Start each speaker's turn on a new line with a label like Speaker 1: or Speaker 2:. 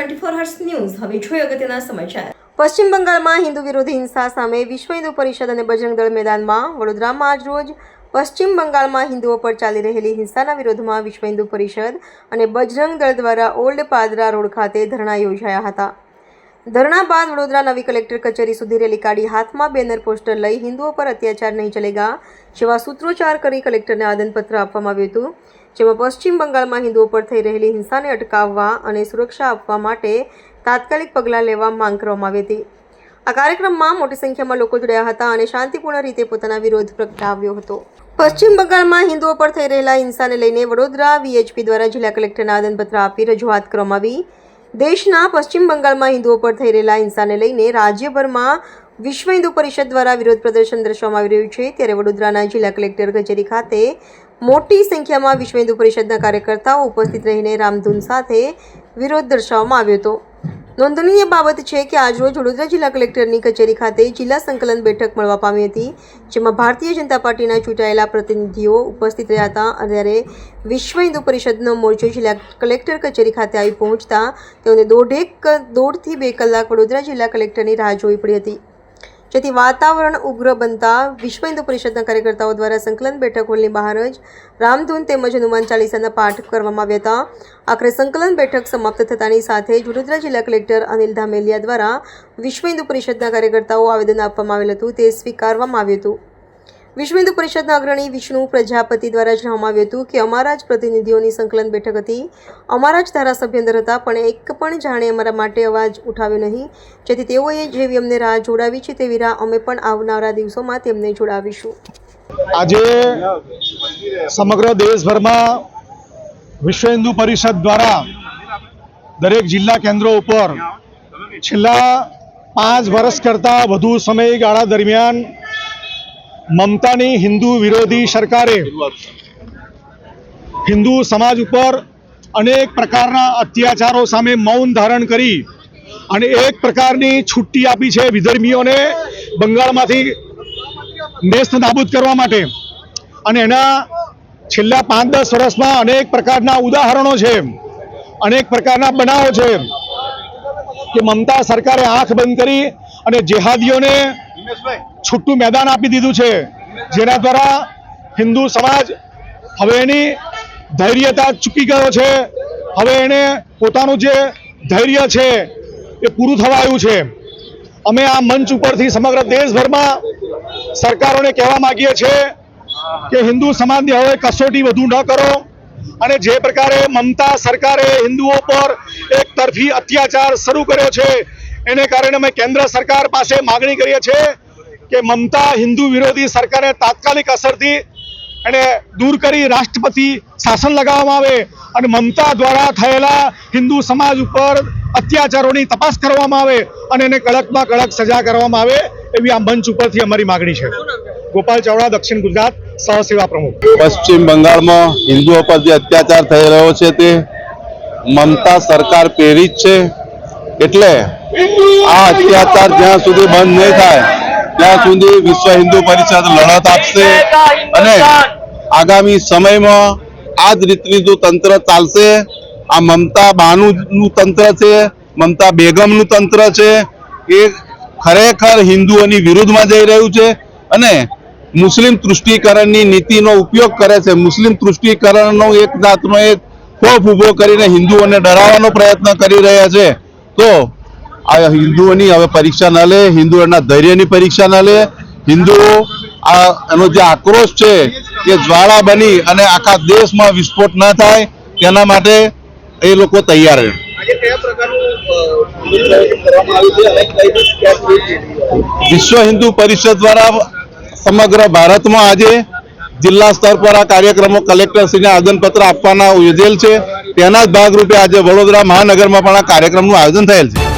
Speaker 1: Twenty four hers news હવે જોઈએ અગત્યના સમાચાર. પશ્ચિમ બંગાળમાં હિન્દુ વિરોધી હિંસા સામે વિશ્વ હિન્દુ પરિષદ અને બજરંગ દળ મેદાનમાં વડોદરામાં આજ રોજ પશ્ચિમ બંગાળમાં હિન્દુઓ પર ચાલી રહેલી હિંસાના વિરોધમાં વિશ્વ હિન્દુ પરિષદ અને બજરંગ દળ દ્વારા ઓલ્ડ પાદરા રોડ ખાતે ધરણા યોજાયા હતા. ધરણા બાદ વડોદરા નવી કલેક્ટર કચેરી સુધી રેલી કાઢી હાથમાં બેનર પોસ્ટર લઈ હિન્દુઓ પર અત્યાચાર નહીં ચલેગા જેવા સૂત્રોચ્ચાર કરી કલેક્ટરને આદનપત્ર આપવામાં આવ્યું હતું. જેમાં પશ્ચિમ બંગાળમાં હિન્દુઓ પર થઈ રહેલી હિંસાને અટકાવવા અને સુરક્ષા આપવા માટે તાત્કાલિક પગલાં લેવા માંગ કરવામાં આવી હતી. આ કાર્યક્રમમાં મોટી સંખ્યામાં લોકો જોડાયા હતા અને શાંતિપૂર્ણ રીતે પોતાના વિરોધ પ્રગટાવ્યો હતો. પશ્ચિમ બંગાળમાં હિન્દુઓ પર થઈ રહેલા હિંસાને લઈને વડોદરા વીએચપી દ્વારા જિલ્લા કલેક્ટરને આદનપત્ર આપી રજૂઆત કરવામાં આવી. દેશના પશ્ચિમ બંગાળમાં હિન્દુઓ પર થઈ રહેલા હિંસાને લઈને રાજ્યભરમાં વિશ્વ હિન્દુ પરિષદ દ્વારા વિરોધ પ્રદર્શન દર્શાવવામાં આવી રહ્યું છે. ત્યારે વડોદરાના જિલ્લા કલેક્ટર કચેરી ખાતે મોટી સંખ્યામાં વિશ્વ હિન્દુ પરિષદના કાર્યકર્તાઓ ઉપસ્થિત રહીને રામધૂન સાથે વિરોધ દર્શાવવામાં આવ્યો હતો. નોંધનીય બાબત છે કે આજરોજ વડોદરા જિલ્લા કલેક્ટરની કચેરી ખાતે જિલ્લા સંકલન બેઠક મળવા પામી હતી, જેમાં ભારતીય જનતા પાર્ટીના ચૂંટાયેલા પ્રતિનિધિઓ ઉપસ્થિત રહ્યા હતા અત્યારે ત્યારે વિશ્વ હિન્દુ પરિષદનો મોરચો જિલ્લા કલેક્ટર કચેરી ખાતે આવી પહોંચતા તેઓને દોઢેક, દોઢથી બે કલાક વડોદરા જિલ્લા કલેક્ટરની રાહ જોવી પડી હતી. જેથી વાતાવરણ ઉગ્ર બનતા વિશ્વ હિન્દુ પરિષદના કાર્યકર્તાઓ દ્વારા સંકલન બેઠક હોલની બહાર જ રામધૂન તેમજ હનુમાન ચાલીસાના પાઠ કરવામાં આવ્યા હતા. આખરે સંકલન બેઠક સમાપ્ત થતાની સાથે જ વડોદરા જિલ્લા કલેક્ટર અનિલ ધામેલિયા દ્વારા વિશ્વ હિન્દુ પરિષદના કાર્યકર્તાઓ આવેદન આપવામાં આવેલ હતું તે સ્વીકારવામાં આવ્યું હતું. વિશ્વ હિન્દુ પરિષદના અગ્રણી વિષ્ણુ પ્રજાપતિ દ્વારા જણાવવામાં આવ્યું હતું કે અમારા જ પ્રતિનિધિઓની સંકલન બેઠક હતી. અમારા જ ધારાસભ્ય અંદર હતા, પણ એક પણ જાણે અમારા માટે અવાજ ઉઠાવ્યો નહીં. જેથી તેઓએ જેવી અમને રાહ જોડાવી છે, તેવી રાહ અમે પણ આવનારા દિવસોમાં તેમને જોડાવીશું.
Speaker 2: આજે સમગ્ર દેશભરમાં વિશ્વ હિન્દુ પરિષદ દ્વારા દરેક જિલ્લા કેન્દ્રો ઉપર છેલ્લા પાંચ વર્ષ કરતાં વધુ સમયગાળા દરમિયાન મમતાની હિન્દુ વિરોધી સરકારે હિન્દુ સમાજ ઉપર અનેક પ્રકારના અત્યાચારો સામે મૌન ધારણ કરી અને એક પ્રકારની છુટ્ટી આપી છે વિધર્મીઓને બંગાળમાંથી નેસ્ત નાબૂદ કરવા માટે. અને એના છેલ્લા પાંચ દસ વર્ષમાં અનેક પ્રકારના ઉદાહરણો છે, અનેક પ્રકારના બનાવો છે કે મમતા સરકારે આંખ બંધ કરી અને જેહાદીઓને છૂટું મેદાન આપી દીધું છે. જેના દ્વારા હિન્દુ સમાજ હવે એની ધૈર્યતા ચૂકી ગયો છે. હવે એને પોતાનું જે ધૈર્ય છે એ પૂરું થવાયું છે. અમે આ મંચ ઉપરથી સમગ્ર દેશભરમાં સરકારોને કહેવા માગીએ છીએ કે હિન્દુ સમાજની હવે કસોટી વધુ ન કરો અને જે પ્રકારે મમતા સરકારે હિન્દુઓ પર એક તરફી અત્યાચાર શરૂ કર્યો છે, એને કારણે અમે કેન્દ્ર સરકાર પાસે માગણી કરીએ છીએ કે મમતા હિન્દુ વિરોધી સરકારે તાત્કાલિક અસરથી એને દૂર કરી રાષ્ટ્રપતિ શાસન લગાવવામાં આવે અને મમતા દ્વારા થયેલા હિન્દુ સમાજ ઉપર અત્યાચારોની તપાસ કરવામાં આવે અને એને કડકમાં કડક સજા કરવામાં આવે એવી આ મંચ ઉપરથી અમારી માગણી છે. ગોપાલ ચાવડા, દક્ષિણ ગુજરાત સહસેવા પ્રમુખ.
Speaker 3: પશ્ચિમ બંગાળમાં હિન્દુઓ પર જે અત્યાચાર થઈ રહ્યો છે તે મમતા સરકાર પ્રેરિત છે. એટલે આ અત્યાચાર જ્યાં સુધી બંધ નહીં થાય ત્યાં સુધી વિશ્વ હિન્દુ પરિષદ લડત આપશે અને આગામી સમયમાં આ જ રીતનું તંત્ર ચાલશે આ મમતા બાનુનું તંત્ર છે મમતા બેગમનું તંત્ર છે એ ખરેખર હિન્દુઓની વિરુદ્ધમાં જઈ રહ્યું છે અને મુસ્લિમ તૃષ્ટિકરણની નીતિનો ઉપયોગ કરે છે. મુસ્લિમ તૃષ્ટિકરણનો એક જાતનો એક ખોફ ઊભો કરીને હિન્દુઓને ડરાવવાનો પ્રયત્ન કરી રહ્યા છે. તો આ હિન્દુઓની હવે પરીક્ષા ન લે હિન્દુઓના ધૈર્યની પરીક્ષા ન લે. હિન્દુઓ આ એનો જે આક્રોશ છે એ જ્વાળા બની અને આખા દેશમાં વિસ્ફોટ ન થાય તેના માટે એ લોકો તૈયાર
Speaker 4: સુધી
Speaker 3: વિશ્વ હિન્દુ પરિષદ દ્વારા સમગ્ર ભારતમાં આજે જિલ્લા સ્તર પર આ કાર્યક્રમો કલેક્ટરશ્રીને આવેદનપત્ર આપવાના યોજેલ છે. તેના જ ભાગરૂપે આજે વડોદરા મહાનગરમાં પણ આ કાર્યક્રમનું આયોજન થયેલ છે.